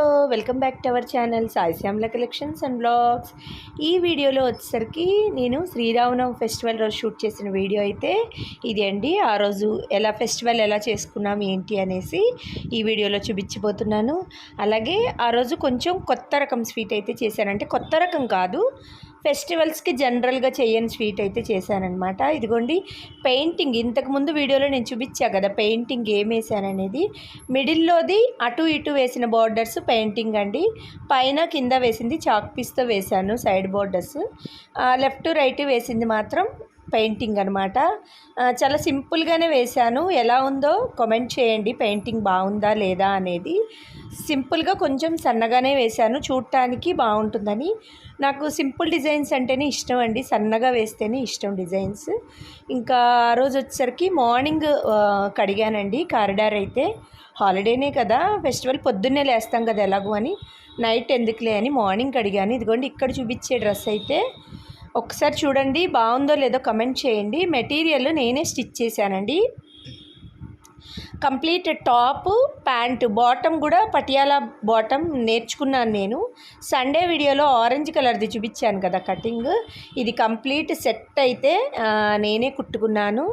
Hello welcome back to our channel Sai Shyamla collections and blogs ఈ వీడియోలో వచ్చేసరికి నేను శ్రీరామనవం ఫెస్టివల్ రోజు షూట్ చేసిన వీడియో అయితే ఇది అండి. ఆ రోజు ఎలా ఫెస్టివల్ ఎలా చేసుకున్నాం ఏంటి అనేసి ఈ వీడియోలో చూపించిపోతున్నాను అలాగే ఆ రోజు కొంచెం కొత్త రకం స్వీట్ అయితే చేశాను. అంటే కొత్త రకం కాదు ఫెస్టివల్స్కి జనరల్గా చేయని స్వీట్ అయితే చేశానమాట ఇదిగోండి పెయింటింగ్. ఇంతకుముందు వీడియోలో నేను చూపించా కదా పెయింటింగ్ ఏం వేసాననేది మిడిల్లోది అటు ఇటు వేసిన బార్డర్స్ పెయింటింగ్ అండి. పైన కింద వేసింది చాక్ పీస్తో వేశాను సైడ్ బార్డర్స్. లెఫ్ట్ రైట్ వేసింది మాత్రం పెయింటింగ్ అనమాట చాలా సింపుల్గానే వేశాను. ఎలా ఉందో కామెంట్ చేయండి. పెయింటింగ్ బాగుందా లేదా అనేది సింపుల్గా కొంచెం సన్నగానే వేశాను. చూడటానికి బాగుంటుందని. నాకు సింపుల్ డిజైన్స్ అంటేనే ఇష్టం అండి. సన్నగా వేస్తేనే ఇష్టం డిజైన్స్. ఇంకా ఆ రోజు వచ్చేసరికి మార్నింగ్ కడిగానండి. కారిడార్ అయితే హాలిడేనే కదా. ఫెస్టివల్ పొద్దున్నే లేస్తాం కదా ఎలాగో అని. నైట్ ఎందుకులే అని మార్నింగ్ కడిగాను. ఇదిగోండి ఇక్కడ చూపించే డ్రెస్ అయితే ఒకసారి చూడండి బాగుందో లేదో కమెంట్ చేయండి. మెటీరియల్ నేనే స్టిచ్ చేశానండి. కంప్లీట్ టాప్ ప్యాంటు బాటమ్ కూడా పటియాలా బాటమ్ నేర్చుకున్నాను నేను. సండే వీడియోలో ఆరెంజ్ కలర్ది చూపించాను కదా కటింగ్. ఇది కంప్లీట్ సెట్ అయితే నేనే కుట్టుకున్నాను.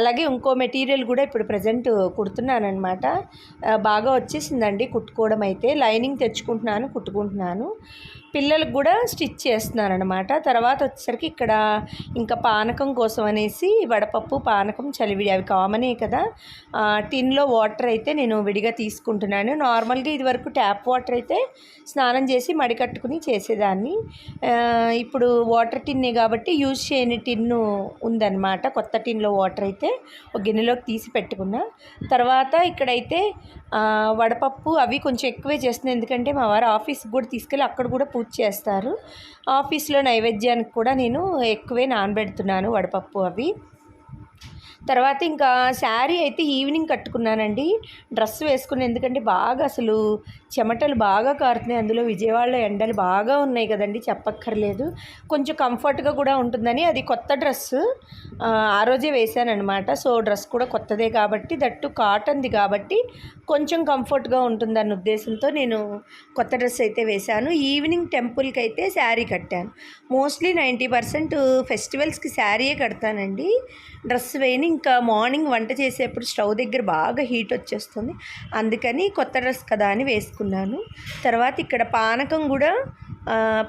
అలాగే ఇంకో మెటీరియల్ కూడా ఇప్పుడు ప్రజెంట్ కుడుతున్నాను అనమాట బాగా వచ్చేసిందండి కుట్టుకోవడం అయితే. లైనింగ్ తెచ్చుకుంటున్నాను కుట్టుకుంటున్నాను. పిల్లలకు కూడా స్టిచ్ చేస్తున్నాను అనమాట తర్వాత వచ్చేసరికి ఇక్కడ ఇంకా పానకం కోసం అనేసి వడపప్పు పానకం చలివిడి అవి కామనే కదా. టిన్లో వాటర్ అయితే నేను విడిగా తీసుకుంటున్నాను. నార్మల్గా ఇదివరకు ట్యాప్ వాటర్ అయితే స్నానం చేసి మడికట్టుకుని చేసేదాన్ని. ఇప్పుడు వాటర్ టిన్నే కాబట్టి యూజ్ చేయని టిన్ను ఉందన్నమాట. కొత్త టిన్లో వాటర్ అయితే ఒక గిన్నెలోకి తీసి పెట్టుకున్నా. తర్వాత ఇక్కడైతే వడపప్పు అవి కొంచెం ఎక్కువే చేస్తున్నాయి ఎందుకంటే మా వారు ఆఫీస్కి కూడా తీసుకెళ్ళి అక్కడ కూడా పూజ చేస్తారు. ఆఫీస్లో నైవేద్యానికి కూడా నేను ఎక్కువే నానబెడుతున్నాను వడపప్పు అవి. తర్వాత ఇంకా శారీ అయితే ఈవినింగ్ కట్టుకున్నానండి. డ్రెస్ వేసుకుని ఎందుకంటే బాగా అసలు చెమటలు బాగా కారుతున్నాయి. అందులో విజయవాడలో ఎండలు బాగా ఉన్నాయి కదండి చెప్పక్కర్లేదు. కొంచెం కంఫర్ట్గా కూడా ఉంటుందని అది కొత్త డ్రెస్ ఆ రోజే వేశానమాట సో డ్రెస్ కూడా కొత్తదే కాబట్టి దట్టు కాటన్ది కాబట్టి కొంచెం కంఫర్ట్గా ఉంటుందన్న ఉద్దేశంతో నేను కొత్త డ్రెస్ అయితే వేశాను. ఈవినింగ్ టెంపుల్కి అయితే శారీ కట్టాను. మోస్ట్లీ నైంటీ పర్సెంట్ ఫెస్టివల్స్కి శారీయే కడతానండి. డ్రెస్ వేయని ఇంకా మార్నింగ్ వంట చేసేప్పుడు స్టవ్ దగ్గర బాగా హీట్ వచ్చేస్తుంది. అందుకని కొత్త డ్రెస్ కదా అని వేసుకున్నాను. తర్వాత ఇక్కడ పానకం కూడా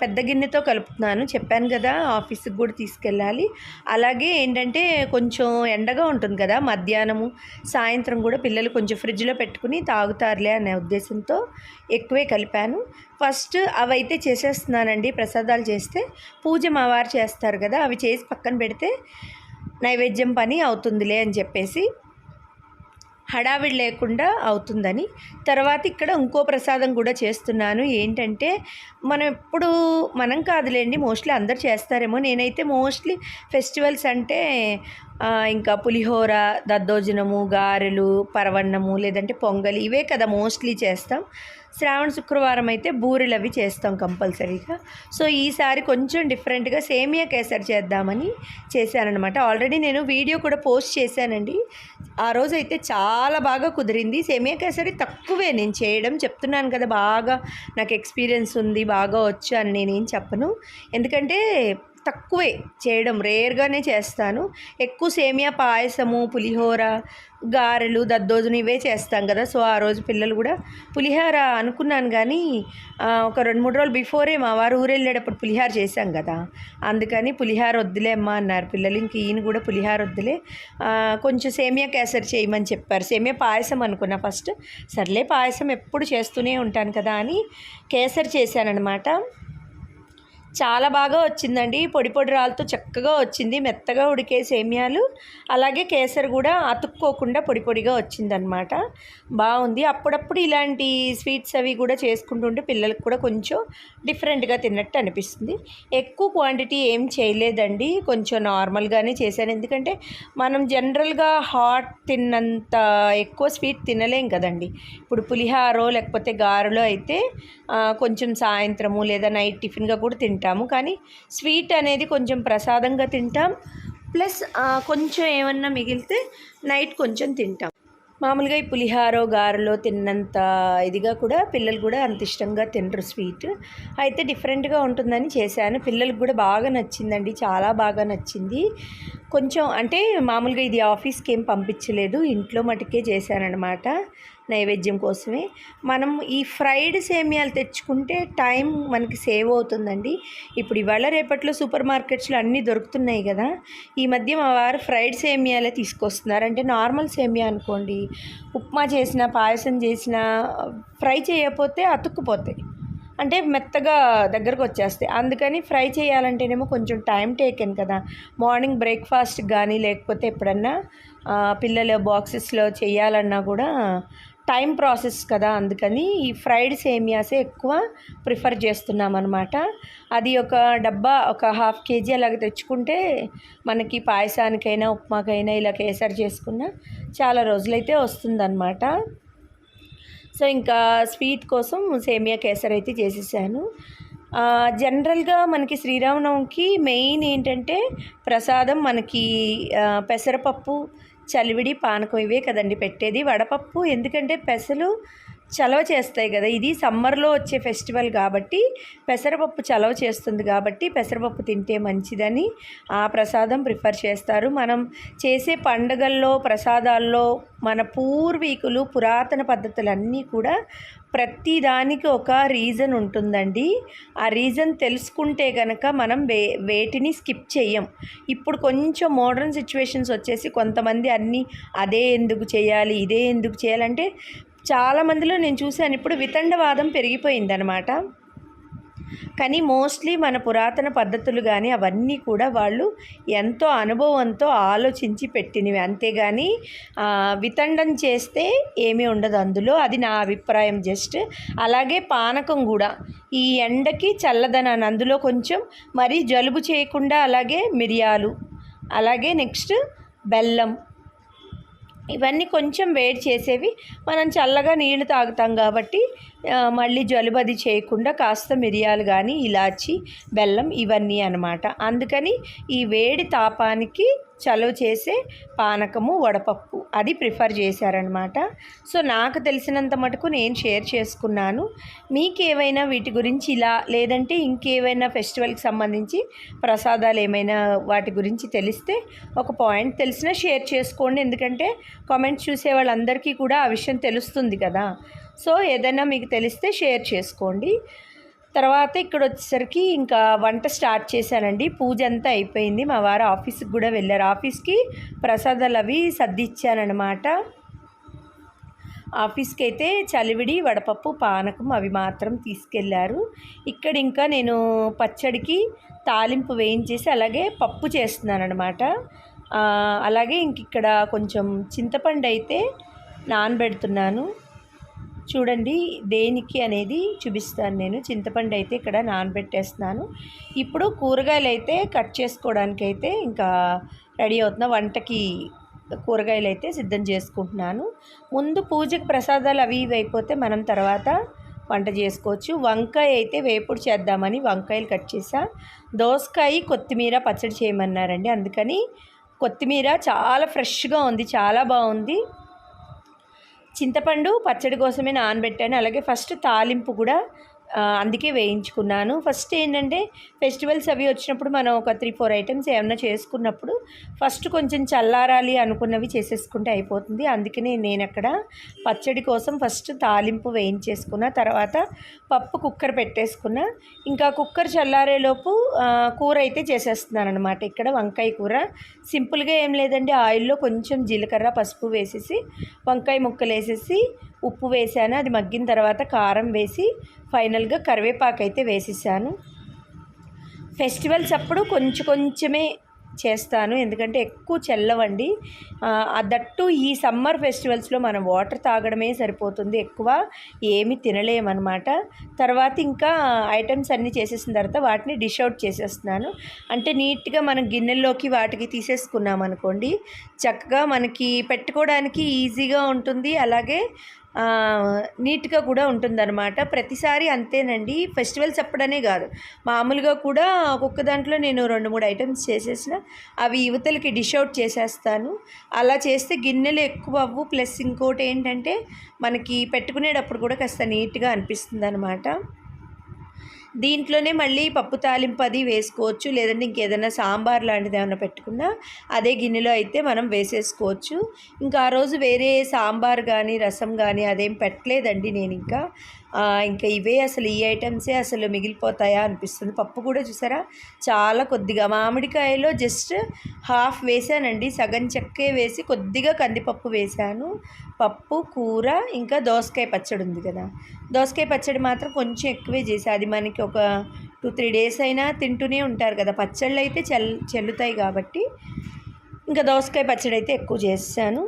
పెద్ద గిన్నెతో కలుపుతున్నాను. చెప్పాను కదా ఆఫీస్కి కూడా తీసుకెళ్ళాలి. అలాగే ఏంటంటే కొంచెం ఎండగా ఉంటుంది కదా మధ్యాహ్నము సాయంత్రం కూడా పిల్లలు కొంచెం ఫ్రిడ్జ్లో పెట్టుకుని తాగుతారులే అనే ఉద్దేశంతో ఎక్కువే కలిపాను. ఫస్ట్ అవి అయితే చేసేస్తున్నానండి ప్రసాదాలు చేస్తే. పూజ మా వారు చేస్తారు కదా అవి చేసి పక్కన పెడితే నైవేద్యం పని అవుతుందిలే అని చెప్పేసి హడావిడి లేకుండా అవుతుందని. తర్వాత ఇక్కడ ఇంకో ప్రసాదం కూడా చేస్తున్నాను. ఏంటంటే మనం ఎప్పుడు మనం కాదులేండి మోస్ట్లీ అందరు చేస్తారేమో. నేనైతే మోస్ట్లీ ఫెస్టివల్స్ అంటే ఇంకా పులిహోర దద్దోజనము గారెలు పరవన్నము లేదంటే పొంగలి ఇవే కదా మోస్ట్లీ చేస్తాం. శ్రావణ శుక్రవారం అయితే బూరెలు అవి చేస్తాం కంపల్సరీగా. సో ఈసారి కొంచెం డిఫరెంట్గా సేమియా కేసరి చేద్దామని చేశానమాట ఆల్రెడీ నేను వీడియో కూడా పోస్ట్ చేశానండి. ఆ రోజు అయితే చాలా బాగా కుదిరింది. సేమియా కేసరి తక్కువే నేను చేయడం చెప్తున్నాను కదా బాగా నాకు ఎక్స్పీరియన్స్ ఉంది బాగా వచ్చు అని నేనేం చెప్పను. ఎందుకంటే తక్కువే చేయడం రేర్గానే చేస్తాను. ఎక్కువ సేమియా పాయసము పులిహోర గారెలు దద్దోజులు ఇవే చేస్తాం కదా. సో ఆ రోజు పిల్లలు కూడా పులిహోర అనుకున్నాను కానీ ఒక రెండు మూడు రోజులు బిఫోరే మా వారు ఊరెళ్ళేటప్పుడు పులిహార చేశాం కదా. అందుకని పులిహార వద్దులే అమ్మ అన్నారు పిల్లలు. ఇంక ఈయన కూడా పులిహార వద్దులే. కొంచెం సేమియా కేసరి చేయమని చెప్పారు. సేమియా పాయసం అనుకున్నా ఫస్ట్. సర్లే పాయసం ఎప్పుడు చేస్తూనే ఉంటాను కదా అని కేసరి చేశానమాట చాలా బాగా వచ్చిందండి. పొడి పొడి రాళ్ళతో చక్కగా వచ్చింది. మెత్తగా ఉడికే సేమియాలు అలాగే కేసరి కూడా అతుక్కోకుండా పొడి పొడిగా వచ్చిందనమాట బాగుంది. అప్పుడప్పుడు ఇలాంటి స్వీట్స్ అవి కూడా చేసుకుంటుంటే పిల్లలకు కూడా కొంచెం డిఫరెంట్గా తిన్నట్టు అనిపిస్తుంది. ఎక్కువ క్వాంటిటీ ఏం చేయలేదండి. కొంచెం నార్మల్గానే చేశాను. ఎందుకంటే మనం జనరల్గా హాట్ తిన్నంత ఎక్కువ స్వీట్ తినలేం కదండి. ఇప్పుడు పులిహారో లేకపోతే గారెలో అయితే కొంచెం సాయంత్రము లేదా నైట్ టిఫిన్గా కూడా తింటాం. తింటాము. కానీ స్వీట్ అనేది కొంచెం ప్రసాదంగా తింటాం. ప్లస్ కొంచెం ఏమన్నా మిగిలితే నైట్ కొంచెం తింటాం. మామూలుగా ఈ పులిహారో గారెలో తిన్నంత ఇదిగా కూడా పిల్లలు కూడా అంత ఇష్టంగా తినరు స్వీట్. అయితే డిఫరెంట్గా ఉంటుందని చేశాను. పిల్లలకు కూడా బాగా నచ్చిందండి. చాలా బాగా నచ్చింది. కొంచెం అంటే మామూలుగా ఇది ఆఫీస్కి ఏం పంపించలేదు. ఇంట్లో మటుకే చేశానమాట నైవేద్యం కోసమే. మనం ఈ ఫ్రైడ్ సేమియాలు తెచ్చుకుంటే టైం మనకి సేవ్ అవుతుందండి. ఇప్పుడు ఇవాళ రేపట్లో సూపర్ మార్కెట్స్లో అన్నీ దొరుకుతున్నాయి కదా. ఈ మధ్య మా వారు ఫ్రైడ్ సేమియాలే తీసుకొస్తున్నారు. అంటే నార్మల్ సేమియా అనుకోండి. ఉప్మా చేసిన పాయసం చేసిన ఫ్రై చేయకపోతే అతుక్కుపోతాయి. అంటే మెత్తగా దగ్గరకు వచ్చేస్తాయి. అందుకని ఫ్రై చేయాలంటేనేమో కొంచెం టైం టేకెన్ కదా. మార్నింగ్ బ్రేక్ఫాస్ట్ కానీ లేకపోతే ఎప్పుడన్నా పిల్లల బాక్సెస్లో చేయాలన్నా కూడా టైం ప్రాసెస్ కదా అందుకని ఈ ఫ్రైడ్ సేమియాసే ఎక్కువ ప్రిఫర్ చేస్తున్నాం అనమాట అది ఒక డబ్బా ఒక హాఫ్ కేజీ అలాగ తెచ్చుకుంటే మనకి పాయసానికైనా ఉప్మాకైనా ఇలా కేసరి చేసుకున్న చాలా రోజులైతే వస్తుందన్నమాట. సో ఇంకా స్వీట్ కోసం సేమియా కేసరి అయితే చేసేసాను. జనరల్గా మనకి శ్రీరామనవమికి మెయిన్ ఏంటంటే ప్రసాదం మనకి పెసరపప్పు చలివిడి పానకం ఇవే కదండి పెట్టేది. వడపప్పు ఎందుకంటే పెసలు చలవ చేస్తాయి కదా. ఇది సమ్మర్లో వచ్చే ఫెస్టివల్ కాబట్టి పెసరపప్పు చలవ చేస్తుంది కాబట్టి పెసరపప్పు తింటే మంచిదని ఆ ప్రసాదం ప్రిఫర్ చేస్తారు. మనం చేసే పండుగల్లో ప్రసాదాల్లో మన పూర్వీకులు పురాతన పద్ధతులన్నీ కూడా ప్రతి దానికి ఒక రీజన్ ఉంటుందండి. ఆ రీజన్ తెలుసుకుంటే కనుక మనం వే వేటిని స్కిప్ చేయం ఇప్పుడు కొంచెం మోడర్న్ సిచ్యువేషన్స్ వచ్చేసి కొంతమంది అన్నీ అదే ఎందుకు చేయాలి ఇదే ఎందుకు చేయాలంటే చాలా మందిలో నేను చూశాను. ఇప్పుడు వితండవాదం పెరిగిపోయిందనమాట కానీ మోస్ట్లీ మన పురాతన పద్ధతులు కానీ అవన్నీ కూడా వాళ్ళు ఎంతో అనుభవంతో ఆలోచించి పెట్టినవి. అంతేగాని వితండం చేస్తే ఏమీ ఉండదు అందులో. అది నా అభిప్రాయం జస్ట్. అలాగే పానకం కూడా. ఈ ఎండకి చల్లదనాన్ని అందులో కొంచెం మరీ జలుబు చేయకుండా అలాగే మిరియాలు అలాగే నెక్స్ట్ బెల్లం ఇవన్నీ కొంచెం వేడి చేసేవి. మనం చల్లగా నీళ్ళు తాగుతాం కాబట్టి మళ్ళీ జలుబది చేయకుండా కాస్త మిరియాలు కానీ ఇలాచి బెల్లం ఇవన్నీ అనమాట అందుకని ఈ వేడి తాపానికి చలువ చేసే పానకము వడపప్పు అది ప్రిఫర్ చేశారనమాట సో నాకు తెలిసినంత మటుకు నేను షేర్ చేసుకున్నాను. మీకేవైనా వీటి గురించి ఇలా లేదంటే ఇంకేవైనా ఫెస్టివల్కి సంబంధించి ప్రసాదాలు ఏమైనా వాటి గురించి తెలిస్తే ఒక పాయింట్ తెలిసినా షేర్ చేసుకోండి. ఎందుకంటే కామెంట్స్ చూసే వాళ్ళందరికీ కూడా ఆ విషయం తెలుస్తుంది కదా. సో ఏదైనా మీకు తెలిస్తే షేర్ చేసుకోండి. తర్వాత ఇక్కడ వచ్చేసరికి ఇంకా వంట స్టార్ట్ చేశానండి. పూజ అంతా అయిపోయింది. మా వారు ఆఫీస్కి కూడా వెళ్ళారు. ఆఫీస్కి ప్రసాదాలు అవి సర్దిచ్చానమాట ఆఫీస్కి అయితే చలివిడి వడపప్పు పానకం అవి మాత్రం తీసుకెళ్ళారు. ఇక్కడ ఇంకా నేను పచ్చడికి తాలింపు వేయించేసి అలాగే పప్పు చేస్తున్నాను అనమాట అలాగే ఇంక ఇక్కడ కొంచెం చింతపండు అయితే నానబెడుతున్నాను. చూడండి దేనికి అనేది చూపిస్తాను నేను. చింతపండు అయితే ఇక్కడ నానబెట్టేస్తున్నాను. ఇప్పుడు కూరగాయలు అయితే కట్ చేసుకోవడానికి అయితే ఇంకా రెడీ అవుతున్నా వంటకి కూరగాయలు అయితే సిద్ధం చేసుకుంటున్నాను. ముందు పూజకి ప్రసాదాలు అవి ఇవి అయిపోతే మనం తర్వాత వంట చేసుకోవచ్చు. వంకాయ అయితే వేపుడు చేద్దామని వంకాయలు కట్ చేసా. దోసకాయ కొత్తిమీర పచ్చడి చేయమన్నారండి. అందుకని కొత్తిమీర చాలా ఫ్రెష్గా ఉంది చాలా బాగుంది. చింతపండు పచ్చడి కోసమే నానబెట్టాను. అలాగే ఫస్ట్ తాలింపు కూడా అందుకే వేయించుకున్నాను. ఫస్ట్ ఏంటంటే ఫెస్టివల్స్ అవి వచ్చినప్పుడు మనం ఒక త్రీ ఫోర్ ఐటమ్స్ ఏమైనా చేసుకున్నప్పుడు ఫస్ట్ కొంచెం చల్లారాలి అనుకున్నవి చేసేసుకుంటే అయిపోతుంది. అందుకనే నేను అక్కడ పచ్చడి కోసం ఫస్ట్ తాలింపు వేయించేసుకున్న తర్వాత పప్పు కుక్కర్ పెట్టేసుకున్న. ఇంకా కుక్కర్ చల్లారేలోపు కూర అయితే చేసేస్తున్నాను అనమాట ఇక్కడ వంకాయ కూర. సింపుల్గా ఏం లేదండి ఆయిల్లో కొంచెం జీలకర్ర పసుపు వేసేసి వంకాయ ముక్కలు వేసేసి ఉప్పు వేసాను అది మగ్గిన తర్వాత కారం వేసి ఫైనల్గా కరివేపాకు అయితే వేసేసాను. ఫెస్టివల్స్ అప్పుడు కొంచెం కొంచెమే చేస్తాను ఎందుకంటే ఎక్కువ చల్లవండి. ఆ, దట్టు ఈ సమ్మర్ ఫెస్టివల్స్లో మనం వాటర్ తాగడమే సరిపోతుంది ఎక్కువ ఏమి తినలేమన్నమాట. తర్వాత ఇంకా ఐటమ్స్ అన్నీ చేసేసిన తర్వాత వాటిని డిష్ అవుట్ చేసేస్తున్నాను. అంటే నీట్గా మనం గిన్నెల్లోకి వాటికి తీసేసుకున్నాం అనుకోండి చక్కగా మనకి పెట్టుకోవడానికి ఈజీగా ఉంటుంది. అలాగే నీట్గా కూడా ఉంటుందన్నమాట. ప్రతిసారి అంతేనండి. ఫెస్టివల్స్ అప్పుడనే కాదు. మామూలుగా కూడా ఒక్కొక్క దాంట్లో నేను రెండు మూడు ఐటమ్స్ చేసేసిన అవి యువతలకి డిష్ అవుట్ చేసేస్తాను. అలా చేస్తే గిన్నెలు ఎక్కువ అవ్వు. ప్లస్ ఇంకోటి ఏంటంటే మనకి పెట్టుకునేటప్పుడు కూడా కాస్త నీట్గా అనిపిస్తుంది అనమాట దీంట్లోనే మళ్ళీ పప్పు తాలింపు అది వేసుకోవచ్చు. లేదంటే ఇంకేదైనా సాంబార్ లాంటిది ఏమైనా పెట్టుకున్నా అదే గిన్నెలో అయితే మనం వేసేసుకోవచ్చు. ఇంకా ఆ రోజు వేరే సాంబార్ కానీ రసం కానీ అదేం పెట్టలేదండి నేను ఇంకా ఇంకా ఇవే అసలు ఈ ఐటమ్సే అసలు మిగిలిపోతాయా అనిపిస్తుంది. పప్పు కూడా చూసారా? చాలా కొద్దిగా మామిడికాయలో జస్ట్ హాఫ్ వేసానండి. సగం చెక్కే వేసి కొద్దిగా కందిపప్పు వేశాను పప్పు కూర ఇంకా దోసకాయ పచ్చడి ఉంది కదా. దోసకాయ పచ్చడి మాత్రం కొంచెం ఎక్కువే చేసి. అది మనకి ఒక టూ త్రీ డేస్ అయినా తింటూనే ఉంటారు కదా. పచ్చళ్ళు అయితే చెల్ చెల్లుతాయి కాబట్టి ఇంకా దోసకాయ పచ్చడి అయితే ఎక్కువ చేశాను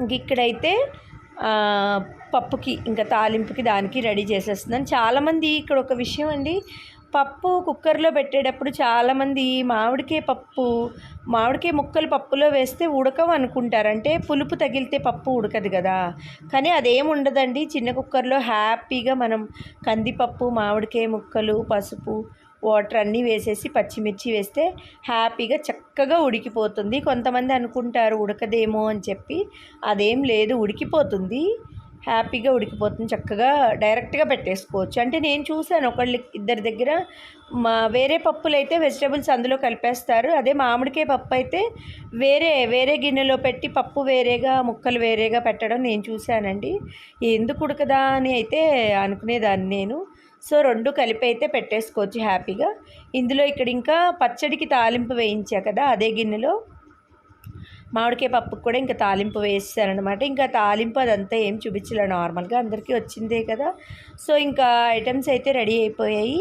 ఇంక ఇక్కడైతే పప్పుకి ఇంకా తాలింపుకి దానికి రెడీ చేసేస్తున్నాను చాలామంది ఇక్కడ ఒక విషయం అండి. పప్పు కుక్కర్లో పెట్టేటప్పుడు చాలామంది మామిడికాయ పప్పు మామిడికాయ ముక్కలు పప్పులో వేస్తే ఉడకవు అనుకుంటారు. అంటే పులుపు తగిలితే పప్పు ఉడకదు కదా. కానీ అదేం ఉండదండి. చిన్న కుక్కర్లో హ్యాపీగా మనం కందిపప్పు మామిడికాయ ముక్కలు పసుపు వాటర్ అన్నీ వేసేసి పచ్చిమిర్చి వేస్తే హ్యాపీగా చక్కగా ఉడికిపోతుంది. కొంతమంది అనుకుంటారు ఉడకదేమో అని చెప్పి. అదేం లేదు ఉడికిపోతుంది. హ్యాపీగా ఉడికిపోతుంది. చక్కగా డైరెక్ట్గా పెట్టేసుకోవచ్చు. అంటే నేను చూశాను ఒకళ్ళు ఇద్దరి దగ్గర మా వేరే పప్పులు అయితే వెజిటేబుల్స్ అందులో కలిపేస్తారు. అదే మామిడికాయ పప్పు అయితే వేరే వేరే గిన్నెలో పెట్టి పప్పు వేరేగా ముక్కలు వేరేగా పెట్టడం నేను చూశానండి. ఎందుకు ఉడకదా అని అయితే అనుకునేదాన్ని నేను. సో రెండు కలిపి అయితే పెట్టేసుకోవచ్చు హ్యాపీగా. ఇందులో ఇక్కడ ఇంకా పచ్చడికి తాలింపు వేయించా కదా అదే గిన్నెలో. మామిడికాయ పప్పుకు కూడా ఇంకా తాలింపు వేసానమాట ఇంకా తాలింపు అదంతా ఏం చూపించలే నార్మల్గా అందరికీ వచ్చిందే కదా. సో ఇంకా ఐటమ్స్ అయితే రెడీ అయిపోయాయి.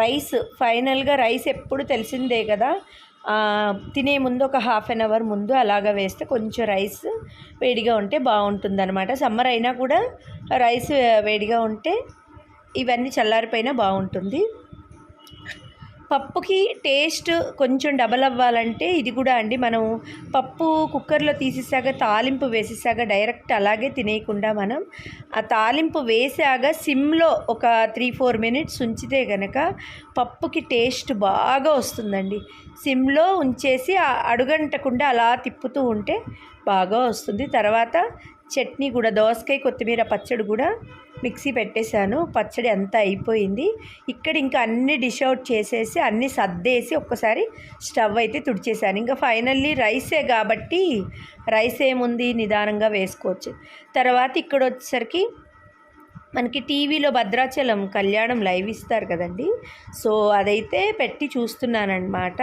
రైస్ ఫైనల్గా రైస్ ఎప్పుడు తెలిసిందే కదా. తినే ముందు ఒక హాఫ్ అన్ అవర్ ముందు అలాగా వేస్తే కొంచెం రైస్ వేడిగా ఉంటే బాగుంటుంది అనమాట సమ్మర్ అయినా కూడా రైస్ వేడిగా ఉంటే ఇవన్నీ చల్లారిపోయినా బాగుంటుంది. పప్పుకి టేస్ట్ కొంచెం డబల్ అవ్వాలంటే ఇది కూడా అండి. మనం పప్పు కుక్కర్లో తీసేసాక తాలింపు వేసేసాక డైరెక్ట్ అలాగే తినేయకుండా మనం ఆ తాలింపు వేసాక సిమ్లో ఒక త్రీ ఫోర్ మినిట్స్ ఉంచితే గనక పప్పుకి టేస్ట్ బాగా వస్తుందండి. సిమ్లో ఉంచేసి అడుగంటకుండా అలా తిప్పుతూ ఉంటే బాగా వస్తుంది. తర్వాత చట్నీ కూడా దోసకాయ కొత్తిమీర పచ్చడి కూడా మిక్సీ పెట్టేశాను. పచ్చడి అంతా అయిపోయింది. ఇక్కడ ఇంకా అన్ని డిష్ అవుట్ చేసేసి అన్ని సర్దేసి ఒక్కసారి స్టవ్ అయితే తుడిచేసాను ఇంకా ఫైనల్లీ రైసే కాబట్టి రైస్ ఏముంది? నిదానంగా వేసుకోవచ్చు. తర్వాత ఇక్కడ వచ్చేసరికి మనకి టీవీలో భద్రాచలం కళ్యాణం లైవ్ ఇస్తారు కదండి. సో అదైతే పెట్టి చూస్తున్నానమాట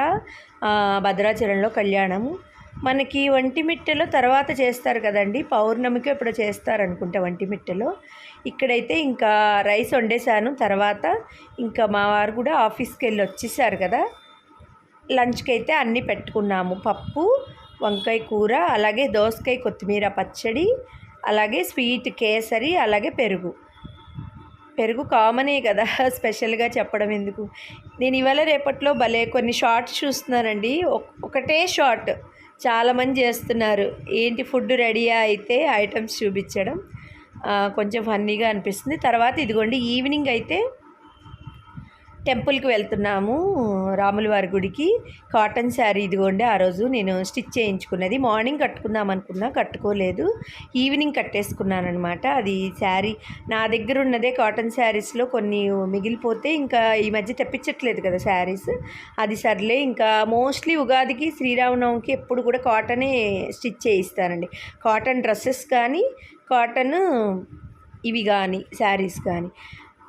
భద్రాచలంలో కళ్యాణము మనకి వంటిమిట్టెలో తర్వాత చేస్తారు కదండి. పౌర్ణమికి ఇప్పుడు చేస్తారు అనుకుంటా ఒంటిమిట్టెలో ఇక్కడైతే ఇంకా రైస్ వండేసాను తర్వాత ఇంకా మా వారు కూడా ఆఫీస్కి వెళ్ళి వచ్చేసారు కదా. లంచ్కి అయితే అన్నీ పెట్టుకున్నాము. పప్పు వంకాయ కూర అలాగే దోసకాయ కొత్తిమీర పచ్చడి అలాగే స్వీట్ కేసరి అలాగే పెరుగు. పెరుగు కామనే కదా స్పెషల్గా చెప్పడం ఎందుకు? నేను ఇవాళ రేపట్లో భలే కొన్ని షార్ట్స్ చూస్తున్నానండి. ఒకటే షార్ట్ చాలామంది చేస్తున్నారు. ఏంటి ఫుడ్ రెడీయా అయితే ఐటమ్స్ చూపించడం. కొంచెం ఫన్నీగా అనిపిస్తుంది. తర్వాత ఇదిగోండి ఈవినింగ్ అయితే టెంపుల్కి వెళ్తున్నాము రాములవారి గుడికి. కాటన్ శారీ ఇదిగోండి ఆ రోజు నేను స్టిచ్ చేయించుకున్నది. మార్నింగ్ కట్టుకుందాం అనుకున్నా కట్టుకోలేదు. ఈవినింగ్ కట్టేసుకున్నాను అనమాట అది శారీ నా దగ్గర ఉన్నదే కాటన్ శారీస్లో కొన్ని మిగిలిపోతే ఇంకా ఈ మధ్య తెప్పించట్లేదు కదా శారీస్. అది సర్లే ఇంకా మోస్ట్లీ ఉగాదికి శ్రీరామనవమికి ఎప్పుడు కూడా కాటనే స్టిచ్ చేయిస్తానండి. కాటన్ డ్రెస్సెస్ కానీ కాటన్ ఇవి కానీ శారీస్ కానీ.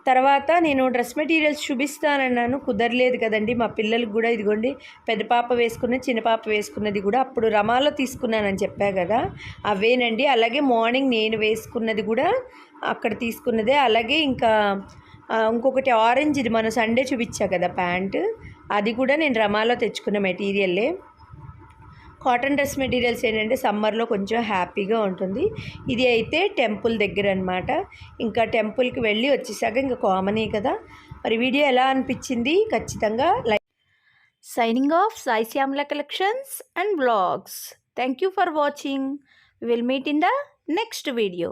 తర్వాత నేను డ్రెస్ మెటీరియల్స్ చూపిస్తానన్నాను. కుదరలేదు కదండి మా పిల్లలకు కూడా ఇదిగోండి పెద్ద పాప వేసుకున్న చిన్న పాప వేసుకున్నది కూడా అప్పుడు రమాలో తీసుకున్నానని చెప్పా కదా అవేనండి. అలాగే మార్నింగ్ నేను వేసుకున్నది కూడా అక్కడ తీసుకున్నదే. అలాగే ఇంకా ఇంకొకటి ఆరెంజ్ ఇది మన సండే చూపించా కదా ప్యాంటు అది కూడా నేను రమాలో తెచ్చుకున్న మెటీరియల్లే. కాటన్ డ్రెస్ మెటీరియల్స్ ఏంటంటే సమ్మర్లో కొంచెం హ్యాపీగా ఉంటుంది. ఇది అయితే టెంపుల్ దగ్గర అనమాట ఇంకా టెంపుల్కి వెళ్ళి వచ్చేసాక ఇంకా కామనే కదా. మరి వీడియో ఎలా అనిపించింది? ఖచ్చితంగా like signing off Sai Shyamla collections and blogs thank you for watching will meet in the next video